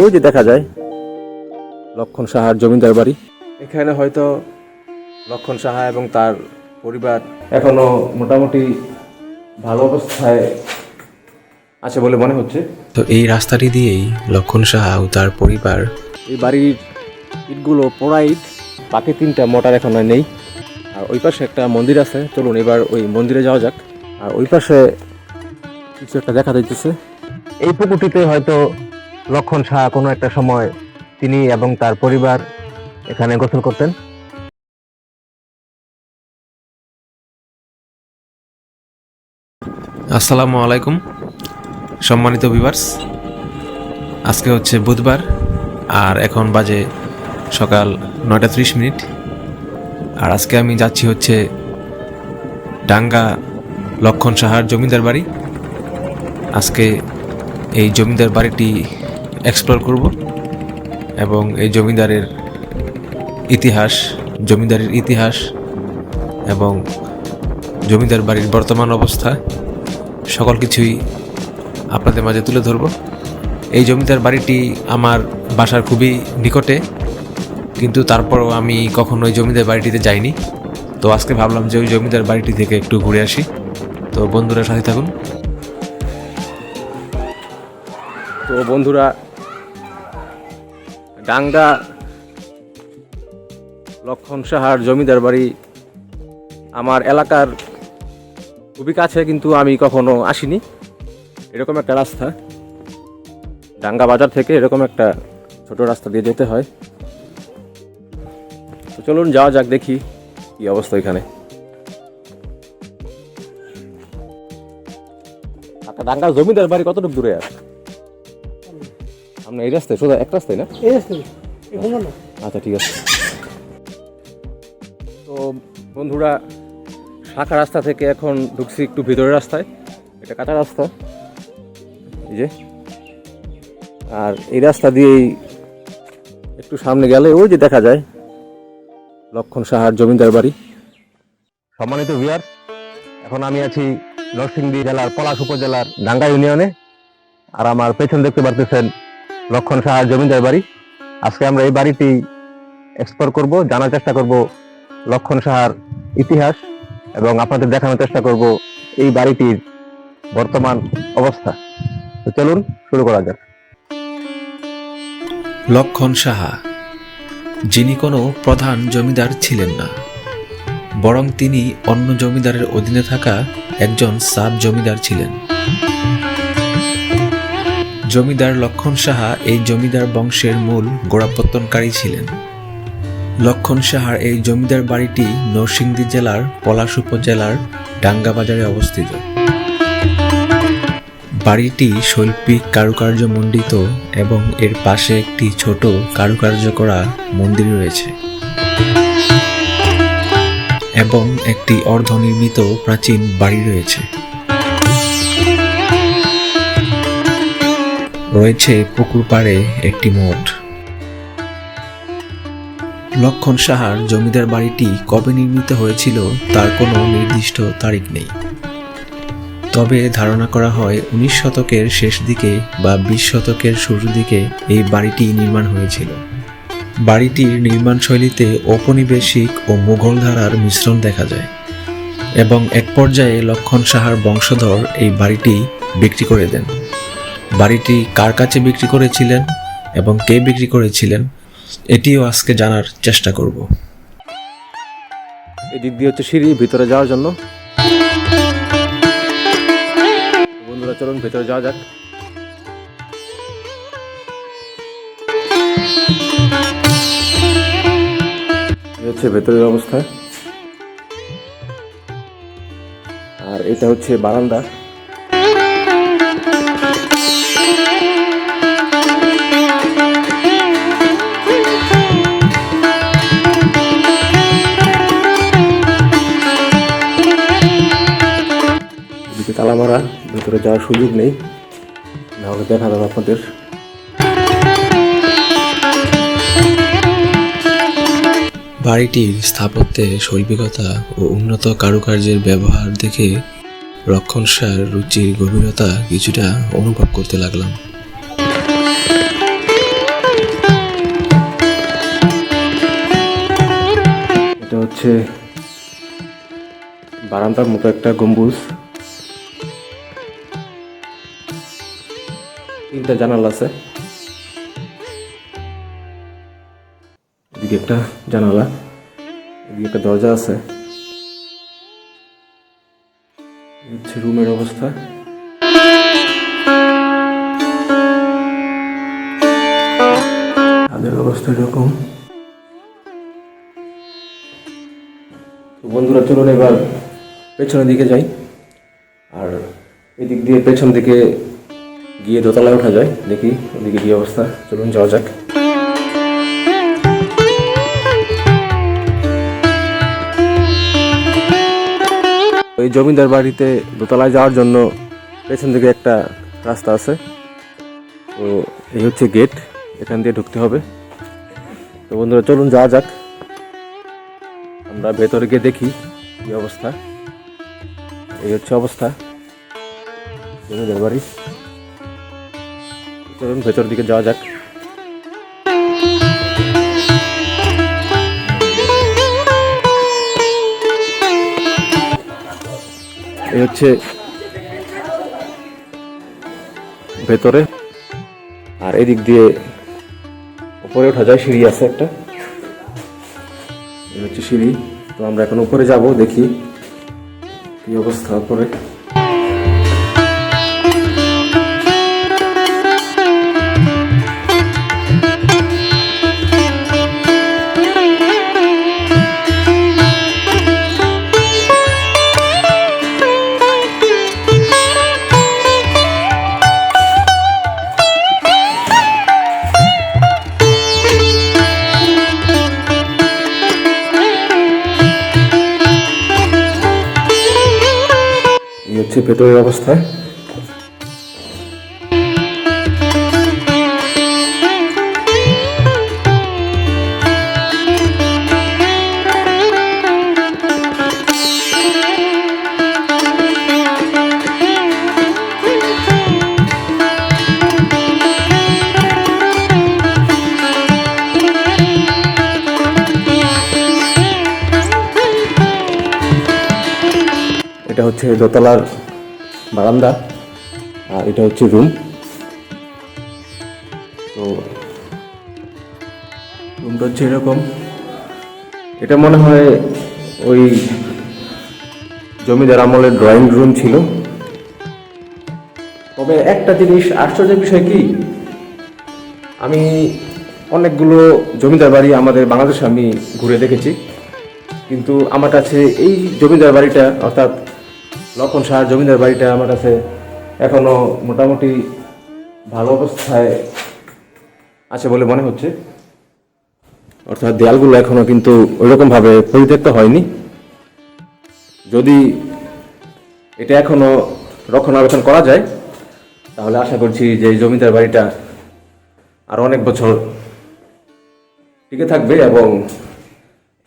ওই যে দেখা যায়। লক্ষণ সাহার জমিদার বাড়ি। এখানে হয়তো লক্ষণ সাহা এবং তার পরিবার এখনও মোটামুটি ভালো অবস্থায় আছে বলে মনে হচ্ছে। তো এই রাস্তাটি দিয়েই লক্ষণ সাহা ও তার পরিবার এই বাড়ির ইটগুলো পোড়া ইট বাকি তিনটা মোটার এখন আর নেই। আর ওই পাশে একটা মন্দির আছে। চলুন এবার ওই মন্দিরে যাওয়া যাক। আর ওই পাশে কিছু একটা দেখা যাইতেছে। এই পুকুরটিতে হয়তো লক্ষণ শাহ কোনো একটা সময় তিনি এবং তার পরিবার এখানে গোসল করতেন। আসসালামু আলাইকুম, সম্মানিত ভিভার্স আজকে হচ্ছে বুধবার, আর এখন বাজে সকাল নয়টা ত্রিশ মিনিট। আর আজকে আমি যাচ্ছি হচ্ছে ডাঙ্গা লক্ষণ সাহার জমিদার বাড়ি। আজকে এই জমিদার বাড়িটি এক্সপ্লোর করব এবং এই জমিদারের ইতিহাস জমিদারের ইতিহাস এবং জমিদার বাড়ির বর্তমান অবস্থা সকল কিছুই আপনাদের মাঝে তুলে ধরব। এই জমিদার বাড়িটি আমার বাসার খুবই নিকটে, কিন্তু তারপরও আমি কখনো ওই জমিদার বাড়িটিতে যাইনি। তো আজকে ভাবলাম যে ওই জমিদার বাড়িটি থেকে একটু ঘুরে আসি। তো বন্ধুরা সাথে থাকুন। তো বন্ধুরা ডাঙ্গা লক্ষণ সাহার জমিদার বাড়ি, আমার এলাকার খুবই কাছে কিন্তু আমি কখনো আসিনি। এরকম একটা রাস্তা। ডাঙ্গা বাজার থেকে এরকম একটা ছোট রাস্তা দিয়ে যেতে হয়। তো চলুন যাওয়া যাক, দেখি কি অবস্থা এখানে। আচ্ছা ডাঙ্গা জমিদার বাড়ি কতটুকু দূরে আছে? আমরা এই রাস্তায় সোজা এক রাস্তায় না? এই রাস্তা এখানে না আচ্ছা ঠিক আছে। তো বন্ধুরা শাখা রাস্তা থেকে এখন ঢুকছি একটু ভিতরের রাস্তায়। এটা কাঁচা রাস্তা। এই যে। আর এই রাস্তা দিয়েই একটু সামনে গেলে ওই যে দেখা যায় লক্ষণ সাহার জমিদার বাড়ি। সম্মানিত বিয়ার এখন আমি আছি নরসিংদী জেলার পলাশ উপজেলার ডাঙ্গা ইউনিয়নে। আর আমার পেছন দেখতে পারতেছেন লক্ষণ সাহার জমিদার বাড়ি। আজকে আমরা এই বাড়িটি এক্সপ্লোর করব, জানার চেষ্টা করব লক্ষণ সাহার ইতিহাস এবং আপনাদের দেখানোর চেষ্টা করব এই বাড়িটির বর্তমান অবস্থা। তো চলুন, শুরু করা যাক। লক্ষণ সাহা, যিনি কোনো প্রধান জমিদার ছিলেন না, বরং তিনি অন্য জমিদারের অধীনে থাকা একজন সাব জমিদার ছিলেন। জমিদার লক্ষণ সাহা এই জমিদার বংশের মূল গোড়াপত্তনকারী ছিলেন। লক্ষণ সাহার এই জমিদার বাড়িটি নরসিংদী জেলার পলাশ উপজেলার ডাঙ্গাবাজারে অবস্থিত। বাড়িটি শৈল্পিক কারুকার্য মণ্ডিত এবং এর পাশে একটি ছোট কারুকার্য করা মন্দির রয়েছে এবং একটি অর্ধনির্মিত প্রাচীন বাড়ি রয়েছে। রয়েছে পুকুর পাড়ে একটি মঠ লক্ষণ সাহার জমিদার বাড়িটি কবে নির্মিত হয়েছিল তার কোনো নির্দিষ্ট তারিখ নেই। তবে ধারণা করা হয় উনিশ শতকের শেষ দিকে বা বিশ শতকের শুরুর দিকে এই বাড়িটি নির্মাণ হয়েছিল। বাড়িটির নির্মাণ শৈলীতে ঔপনিবেশিক ও মুঘল ধারার মিশ্রণ দেখা যায় এবং এক পর্যায়ে লক্ষণ সাহার বংশধর এই বাড়িটি বিক্রি করে দেন। বাড়িটি কার কাছে বিক্রি করেছিলেন এবং কে বিক্রি করেছিলেন, এটিও আজকে জানার চেষ্টা করব। এই দিক দিয়ে হচ্ছে সিঁড়ি ভিতরে যাওয়ার জন্য। বন্ধুরা, চলুন ভিতরে যাওয়া যাক। হচ্ছে ভেতরের অবস্থা। আর এটা হচ্ছে বারান্দা। তালা মারা ভেতরে যাওয়ার সুযোগ নেই। নাহলে দেখা যাবে আপনাদের। বাড়িটির স্থাপত্যে শৈল্পিকতা ও উন্নত কারুকার্যের ব্যবহার দেখে রক্ষণসার রুচির গভীরতা কিছুটা অনুভব করতে লাগলাম। এটা হচ্ছে বারান্দার মতো একটা গম্বুজ। তিনটা জানালা আছে। একটা জানালা একটা দরজা আছে। হচ্ছে রুমের অবস্থা। তাদের অবস্থা এরকম। বন্ধুরা, চলুন এবার পেছনের দিকে যাই। আর এদিক দিয়ে পেছন দিকে গিয়ে দোতলায় ওঠা যায়। দেখি ওদিকে কি অবস্থা। চলুন যাওয়া যাক। ওই জমিদার বাড়িতে দোতলায় যাওয়ার জন্য পেছন দিকে একটা রাস্তা আছে। তো এই হচ্ছে গেট এখান দিয়ে ঢুকতে হবে। তো বন্ধুরা, চলুন যাওয়া যাক। আমরা ভেতরে গিয়ে দেখি কি অবস্থা। এই হচ্ছে অবস্থা। জমিদার বাড়ি। চলুন, ভেতর দিকে যাওয়া যাক। এই হচ্ছে ভেতরে। আর এদিক দিয়ে উপরে ওঠা যায়, সিঁড়ি আছে একটা। এই হচ্ছে সিঁড়ি। তো আমরা এখন উপরে যাব, দেখি কি অবস্থা উপরে। হচ্ছে ভেতরের অবস্থা। এটা হচ্ছে দোতলার বারান্দা, আর এটা হচ্ছে রুম তো রুমটা হচ্ছে এরকম। এটা মনে হয় ওই জমিদার আমলের ড্রয়িং রুম ছিল। তবে একটা জিনিস আশ্চর্যের বিষয় কি? আমি অনেকগুলো জমিদার বাড়ি আমাদের বাংলাদেশে আমি ঘুরে দেখেছি। কিন্তু আমার কাছে এই জমিদার বাড়িটা, অর্থাৎ লক্ষণ শাহ জমিদার বাড়িটা আমার কাছে এখনও মোটামুটি ভালো অবস্থায় আছে বলে মনে হচ্ছে। অর্থাৎ দেয়ালগুলো এখনও কিন্তু ওইরকম ভাবে পরিত্যক্ত হয়নি। যদি এটা এখনও রক্ষণাবেক্ষণ করা যায়, তাহলে আশা করছি যে জমিদার বাড়িটা আর অনেক বছর টিকে থাকবে এবং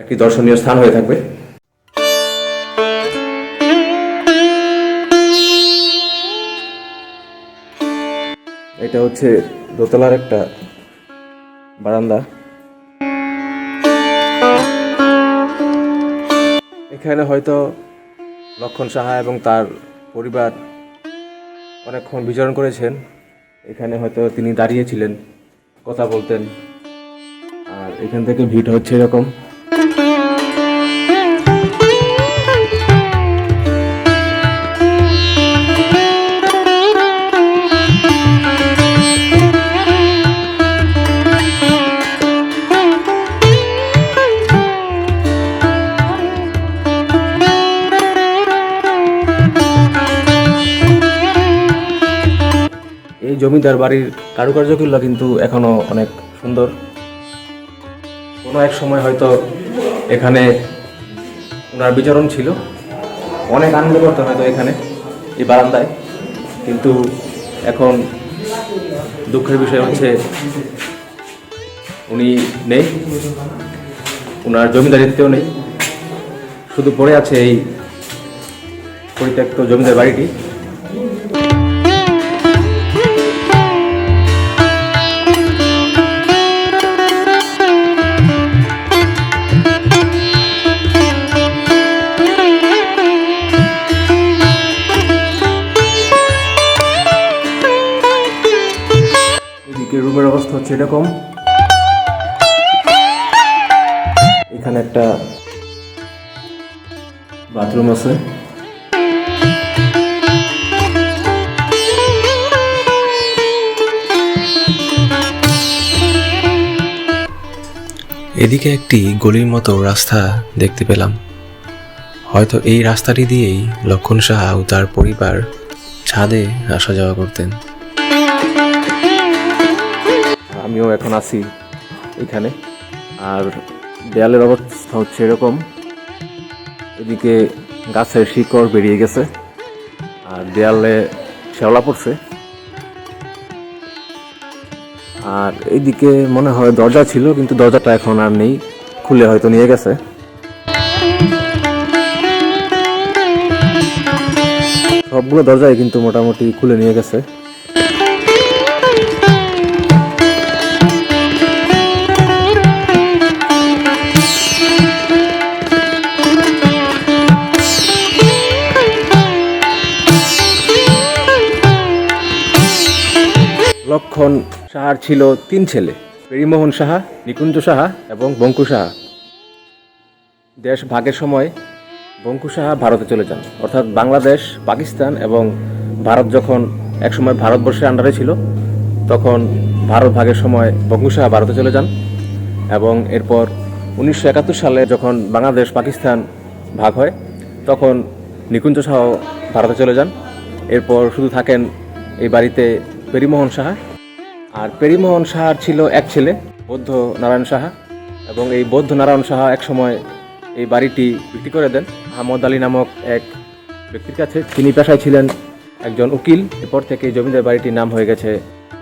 একটি দর্শনীয় স্থান হয়ে থাকবে। এটা হচ্ছে দোতলার একটা বারান্দা। এখানে হয়তো লক্ষণ সাহা এবং তার পরিবার অনেকক্ষণ বিচরণ করেছেন। এখানে হয়তো তিনি দাঁড়িয়েছিলেন কথা বলতেন। আর এখান থেকে ভিড় হচ্ছে এরকম। এই জমিদার বাড়ির কারুকার্যগুলো কিন্তু এখনও অনেক সুন্দর। কোনো এক সময় হয়তো এখানে ওনার বিচরণ ছিল। অনেক আনন্দ করতে হয়তো এখানে, এই বারান্দায়। কিন্তু এখন দুঃখের বিষয় হচ্ছে, উনি নেই। ওনার জমিদারিত্বেও নেই। শুধু পড়ে আছে এই পরিত্যক্ত জমিদার বাড়িটি। এরকম এখানে একটা বাথরুম আছে। এদিকে একটি গলির মতো রাস্তা দেখতে পেলাম। হয়তো এই রাস্তাটি দিয়েই লক্ষণ সাহা ও তার পরিবার ছাদে আসা যাওয়া করতেন। আমিও এখন আছি এখানে। আর দেয়ালের অবস্থা হচ্ছে এরকম। এদিকে গাছের শিকড় বেরিয়ে গেছে, আর দেয়ালে শ্যাওলা পড়ছে। আর এইদিকে মনে হয় দরজা ছিল, কিন্তু দরজাটা এখন আর নেই, খুলে হয়তো নিয়ে গেছে। সবগুলো দরজাই কিন্তু মোটামুটি খুলে নিয়ে গেছে। লক্ষণ সাহার ছিল তিন ছেলে, পেরিমোহন সাহা, নিকুঞ্জ সাহা এবং বঙ্কু সাহা। দেশ ভাগের সময় বঙ্কু সাহা ভারতে চলে যান। অর্থাৎ বাংলাদেশ, পাকিস্তান এবং ভারত যখন একসময় ভারতবর্ষের আন্ডারে ছিল, তখন ভারত ভাগের সময় বঙ্কু সাহা ভারতে চলে যান এবং এরপর উনিশশো একাত্তর সালে যখন বাংলাদেশ, পাকিস্তান ভাগ হয়, তখন নিকুঞ্জ সাহ ভারতে চলে যান। এরপর শুধু থাকেন এই বাড়িতে পেরিমোহন সাহা আর পেরিমোহন সাহার ছিল এক ছেলে বৌদ্ধ নারায়ণ সাহা। এবং এই বৌদ্ধ নারায়ণ সাহা এক সময় এই বাড়িটি বিক্রি করে দেন। আহমদ আলী নামক এক ব্যক্তির কাছে। তিনি পেশায় ছিলেন একজন উকিল। এরপর থেকে জমিদার বাড়িটির নাম হয়ে গেছে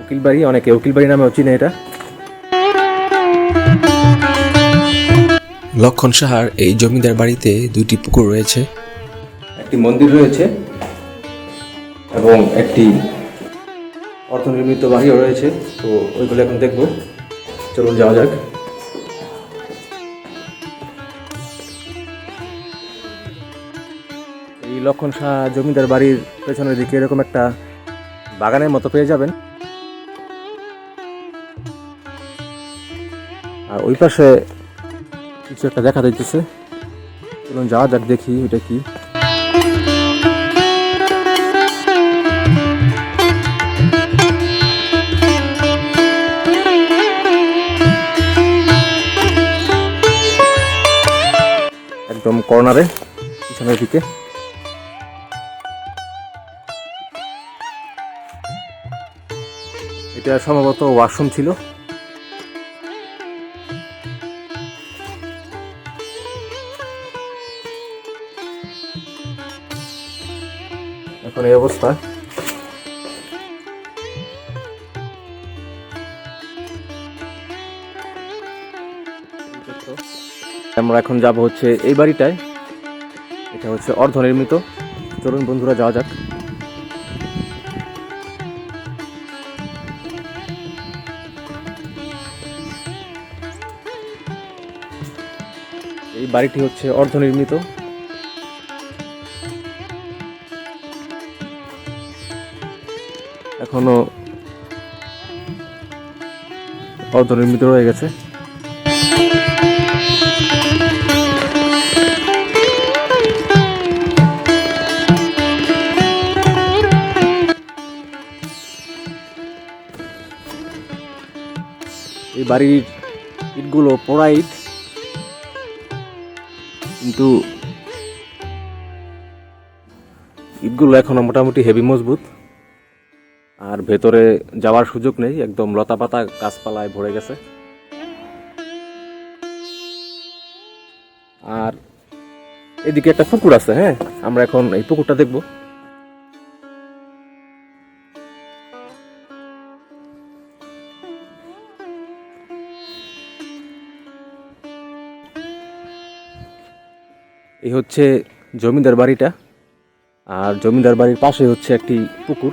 উকিল বাড়ি অনেকে উকিল বাড়ি নামেও চিনে এটা। লক্ষণ সাহার এই জমিদার বাড়িতে দুটি পুকুর রয়েছে। একটি মন্দির রয়েছে এবং একটি অর্থনির্মিত বাড়িও রয়েছে, তো ওইগুলো এখন দেখব। চলুন যাওয়া যাক। এই লক্ষণ শাহ জমিদার বাড়ির পেছনের দিকে এরকম একটা বাগানের মতো পেয়ে যাবেন। আর ওই পাশে কিছু একটা দেখা দিতেছে চলুন যাওয়া যাক, দেখি এটা কি। কর্নারে পিছনের দিকে। এটা সম্ভবত ওয়াশরুম ছিল। এখন এই অবস্থা। আমরা এখন যাব হচ্ছে এই বাড়িটায়। এটা হচ্ছে অর্ধনির্মিত। চলুন বন্ধুরা, যাওয়া যাক। এই বাড়িটি হচ্ছে অর্ধনির্মিত। এখনও অর্ধনির্মিত রয়ে গেছে। বাড়ির ইটগুলো পোড়া ইট। কিন্তু ইটগুলো এখনও মোটামুটি হেভি মজবুত। আর ভেতরে যাওয়ার সুযোগ নেই, একদম লতা পাতা গাছপালায় ভরে গেছে। আর এদিকে একটা পুকুর আছে হ্যাঁ? আমরা এখন এই পুকুরটা দেখব। এই হচ্ছে জমিদার বাড়িটা, আর জমিদার বাড়ির পাশে হচ্ছে একটি পুকুর।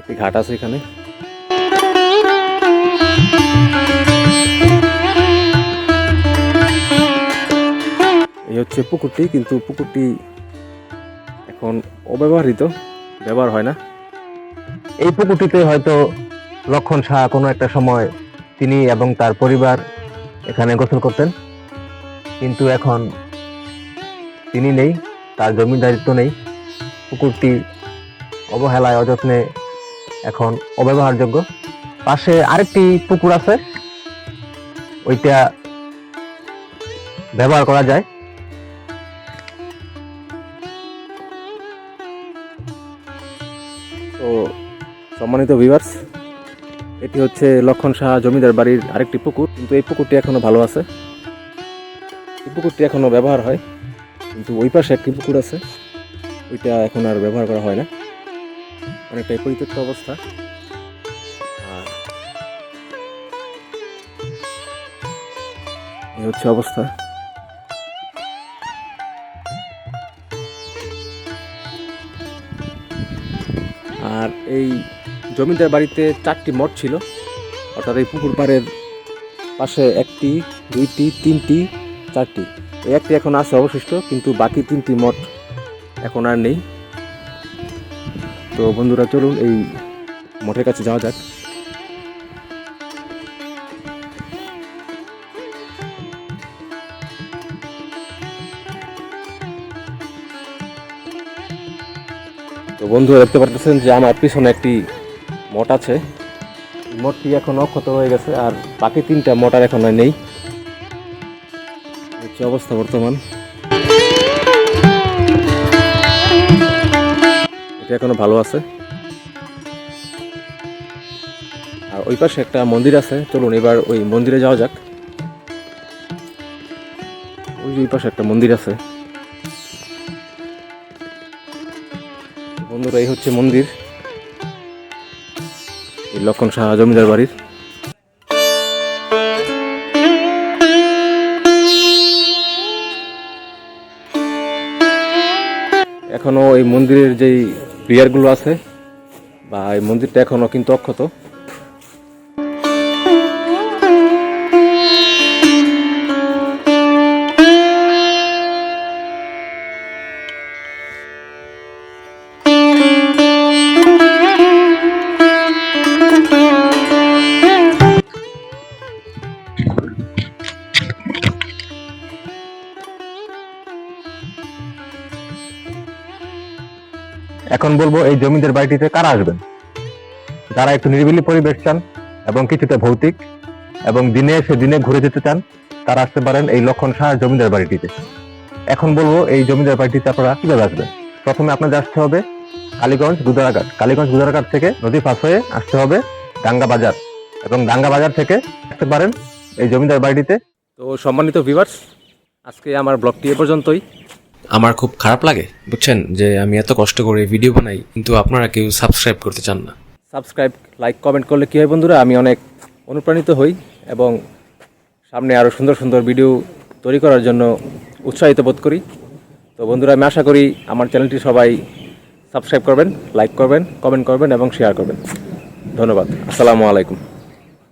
একটি ঘাট আছে এখানে। এই হচ্ছে পুকুরটি, কিন্তু পুকুরটি এখন অব্যবহৃত, ব্যবহার হয় না। এই পুকুরটিতে হয়তো লক্ষণ শাহ কোনো একটা সময় তিনি এবং তার পরিবার এখানে গোসল করতেন। কিন্তু এখন তিনি নেই, তার জমিদারিত্ব নেই। পুকুরটি অবহেলায়, অযত্নে এখন অব্যবহারযোগ্য। পাশে আরেকটি পুকুর আছে, ওইটা ব্যবহার করা যায়। তো সম্মানিত ভিউয়ার্স এটি হচ্ছে লক্ষণ শাহ জমিদার বাড়ির আরেকটি পুকুর, কিন্তু এই পুকুরটি এখনও ভালো আছে। এই পুকুরটি এখনও ব্যবহার হয়, কিন্তু ওই পাশে একটি পুকুর আছে। ওইটা এখন আর ব্যবহার করা হয় না। অনেকটাই পরিত্যক্ত অবস্থা। এই হচ্ছে অবস্থা। আর এই জমিদার বাড়িতে চারটি মঠ ছিল। অর্থাৎ এই পুকুর পাড়ের পাশে একটি, দুইটি, তিনটি, চারটি। এই একটি এখন আছে অবশিষ্ট, কিন্তু বাকি তিনটি মঠ এখন আর নেই। তো বন্ধুরা, চলুন এই মঠের কাছে যাওয়া যাক। তো বন্ধুরা, দেখতে পারতেছেন যে আমার পিছনে একটি মঠ আছে। মঠটি এখন অক্ষত হয়ে গেছে আর বাকি তিনটা মঠ আর এখন নেই। হচ্ছে অবস্থা বর্তমান। এটা এখনও ভালো আছে। আর ওই পাশে একটা মন্দির আছে। চলুন এবার ওই মন্দিরে যাওয়া যাক। ওই যে ওই পাশে একটা মন্দির আছে। বন্ধুরা, এই হচ্ছে মন্দির। এই লক্ষণ শাহ জমিদার বাড়ির। এখনও এই মন্দিরের যেই প্রিয়ারগুলো আছে, বা এই মন্দিরটা এখনও কিন্তু অক্ষত। এখন বলব, এই জমিদার বাড়িটিতে কারা আসবেন? যারা একটু নিরিবিলি পরিবেশ চান এবং কিছুটা ভৌতিক এবং দিনে এসে দিনে ঘুরে যেতে চান, তারা আসতে পারেন এই লক্ষণ শাহ জমিদার বাড়িটিতে। এখন বলব, এই জমিদার বাড়িটিতে আপনারা কীভাবে আসবেন? প্রথমে আপনাদের আসতে হবে কালীগঞ্জ গুদারাঘাট। কালীগঞ্জ গুদারাঘাট থেকে নদী পাশ হয়ে আসতে হবে ডাঙ্গা বাজার এবং ডাঙ্গা বাজার থেকে আসতে পারেন এই জমিদার বাড়িটিতে। তো সম্মানিত ভিউয়ার্স আজকে আমার ব্লগটি এ পর্যন্তই। আমার খুব খারাপ লাগে, বুঝছেন? যে আমি এত কষ্ট করে ভিডিও বানাই, কিন্তু আপনারা কেউ সাবস্ক্রাইব করতে চান না। সাবস্ক্রাইব লাইক কমেন্ট করলে কী হয় বন্ধুরা? আমি অনেক অনুপ্রাণিত হই এবং সামনে আরও সুন্দর সুন্দর ভিডিও তৈরি করার জন্য উৎসাহিত বোধ করি। তো বন্ধুরা, আমি আশা করি আমার চ্যানেলটি সবাই সাবস্ক্রাইব করবেন লাইক করবেন কমেন্ট করবেন এবং শেয়ার করবেন। ধন্যবাদ। আসসালামু আলাইকুম।